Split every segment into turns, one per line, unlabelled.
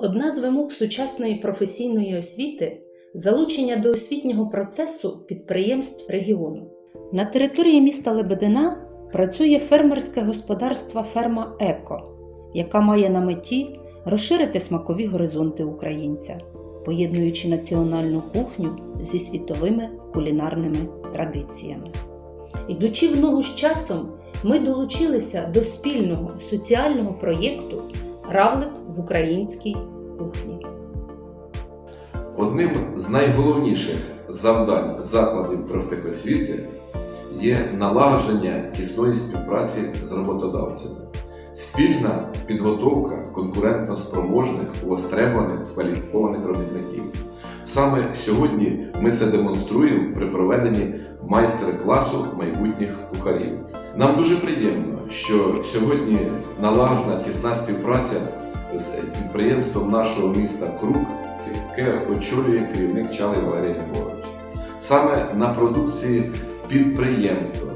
Одна з вимог сучасної професійної освіти залучення до освітнього процесу підприємств регіону. На території міста Лебедина працює фермерське господарство Ферма Еко, яка має на меті розширити смакові горизонти українця, поєднуючи національну кухню зі світовими кулінарними традиціями. Йдучи в ногу з часом, ми долучилися до спільного соціального проєкту Равлик в українській кухні.
Одним з найголовніших завдань закладів профтехосвіти є налагодження тісної співпраці з роботодавцями, спільна підготовка конкурентно спроможних, востребованих, кваліфікованих робітників. Саме сьогодні ми це демонструємо при проведенні майстер-класу майбутніх кухарів. Нам дуже приємно, що сьогодні налагоджена тісна співпраця з підприємством нашого міста Крук, яке очолює керівник Чалий Валерій Григорович. Саме на продукції підприємства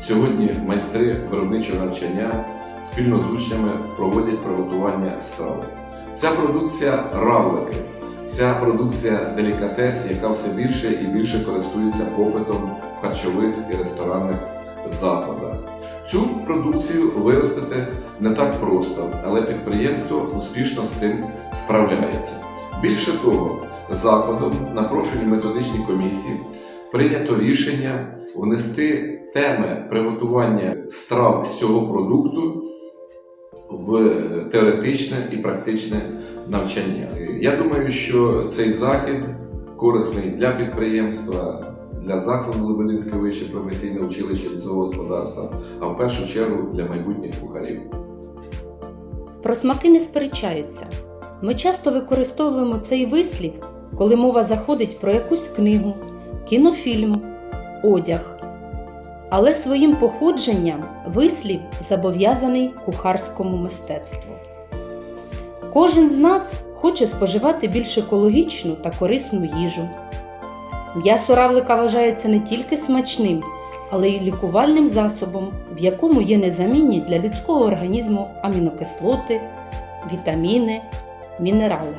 сьогодні майстри виробничого навчання спільно з учнями проводять приготування страв. Ця продукція равлики. Ця продукція делікатес, яка все більше і більше користується попитом в харчових і ресторанних закладах. Цю продукцію виростити не так просто, але підприємство успішно з цим справляється. Більше того, закладом на профільній методичній комісії прийнято рішення внести теми приготування страв цього продукту в теоретичне і практичне навчання. Я думаю, що цей захід корисний для підприємства, для закладу Лебединське вище професійне училище лісового господарства, а в першу чергу для майбутніх кухарів.
Про смаки не сперечаються. Ми часто використовуємо цей вислів, коли мова заходить про якусь книгу, кінофільм, одяг. Але своїм походженням вислів зобов'язаний кухарському мистецтву. Кожен з нас хоче споживати більш екологічну та корисну їжу. М'ясо равлика вважається не тільки смачним, але й лікувальним засобом, в якому є незамінні для людського організму амінокислоти, вітаміни, мінерали.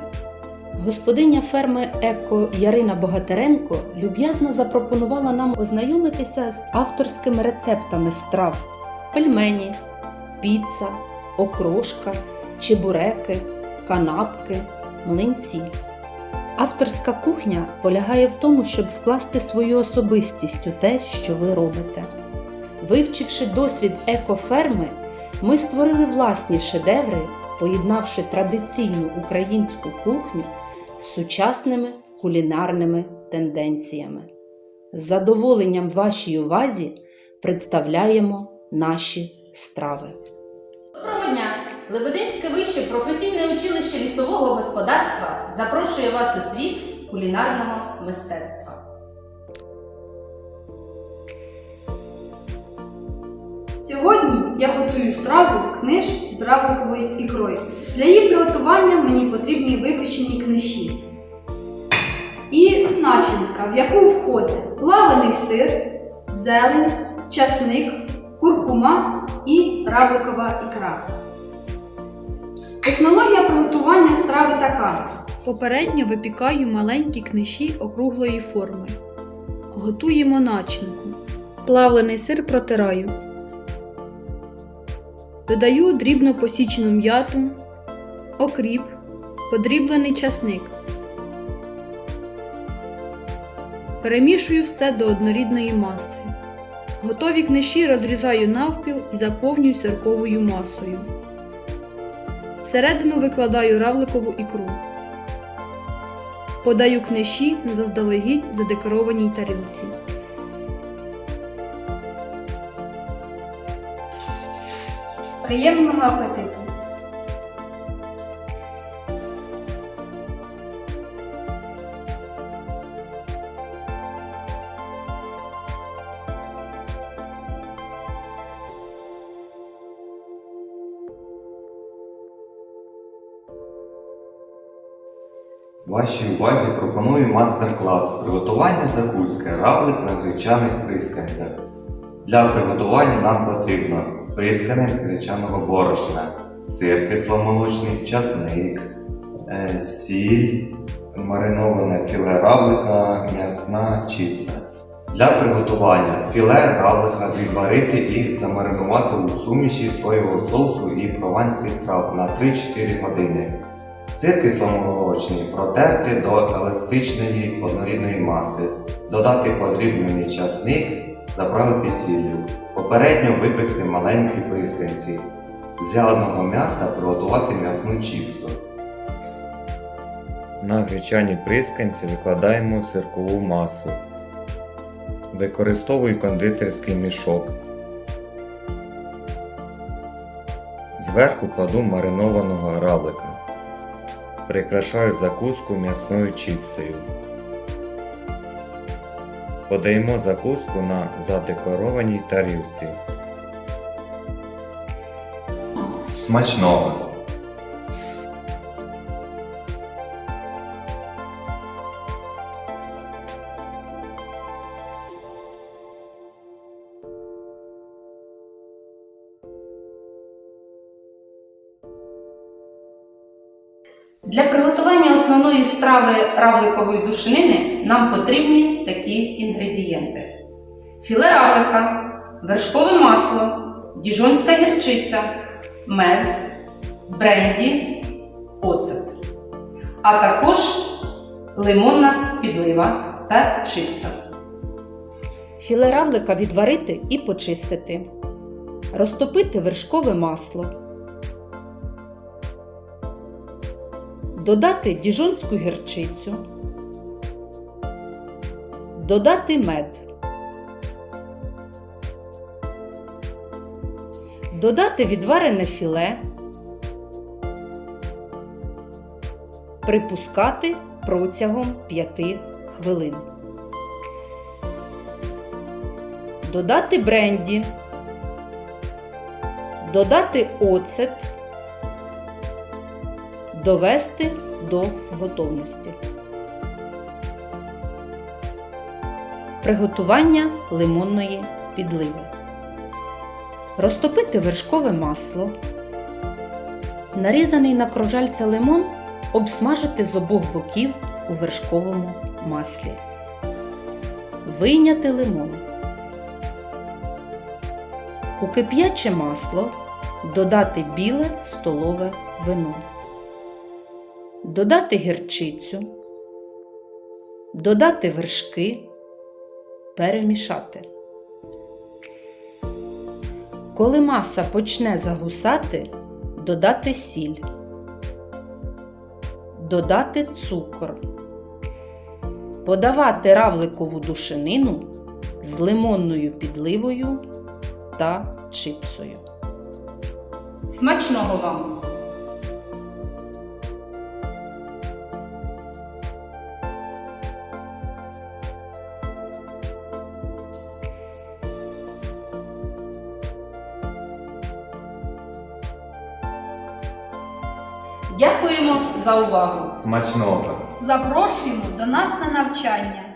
Господиня ферми Еко Ярина Богатиренко люб'язно запропонувала нам ознайомитися з авторськими рецептами страв: пельмені, піца, окрошка, чебуреки, канапки, млинці. Авторська кухня полягає в тому, щоб вкласти свою особистість у те, що ви робите. Вивчивши досвід екоферми, ми створили власні шедеври, поєднавши традиційну українську кухню з сучасними кулінарними тенденціями. З задоволенням вашій увазі представляємо наші страви.
Доброго дня! Лебединське вище професійне училище лісового господарства запрошує вас у світ кулінарного мистецтва.
Сьогодні я готую страву книж з равликовою ікрою. Для її приготування мені потрібні випечені книжі. І начинка, в яку входить плавлений сир, зелень, часник, куркума і равликова ікра. Технологія приготування страви така.
Попередньо випікаю маленькі книжі округлої форми. Готуємо начинку. Плавлений сир протираю. Додаю дрібно посічену м'яту, окріп, подріблений часник. Перемішую все до однорідної маси. Готові книжі розрізаю навпіл і заповнюю сирковою масою. Всередину викладаю равликову ікру. Подаю книжі на заздалегідь задекорованій тарілці.
Приємного апетиту!
Вашій увазі пропоную мастер-клас приготування закуски равлик на гречаних присканцях. Для приготування нам потрібно присканець гречаного борошна, сир кисломолочний, часник, е, сіль, мариноване філе равлика, м'ясна чіпса. Для приготування філе равлика відварити і замаринувати у суміші соєвого соусу і прованських трав на 3-4 години. Сир кисломолочний протерти до еластичної однорідної маси, додати подрібнений часник, заправити сіллю, попередньо випекти маленькі присканці. З вяленого м'яса приготувати м'ясну чіпсу. На гречані присканці викладаємо сиркову масу. Використовую кондитерський мішок. Зверху кладу маринованого равлика. Прикрашаю закуску м'ясною чіпсою. Подаємо закуску на задекорованій тарілці. Смачного!
Для приготування основної страви равликової душнини нам потрібні такі інгредієнти: філе равлика, вершкове масло, діжонська гірчиця, мед, бренді, оцет, а також лимонна підлива та чипса.
Філе равлика відварити і почистити. Розтопити вершкове масло. Додати діжонську гірчицю. Додати мед. Додати відварене філе. Припускати протягом 5 хвилин. Додати бренді. Додати оцет. Довести до готовності. Приготування лимонної підливи. Розтопити вершкове масло. Нарізаний на кружальця лимон обсмажити з обох боків у вершковому маслі. Вийняти лимон. У кип'яче масло додати біле столове вино. Додати гірчицю. Додати вершки. Перемішати. Коли маса почне загусати, додати сіль. Додати цукор. Подавати равликову душенину з лимонною підливою та чипсою.
Смачного вам! Дякуємо за увагу!
Смачного!
Запрошуємо до нас на навчання.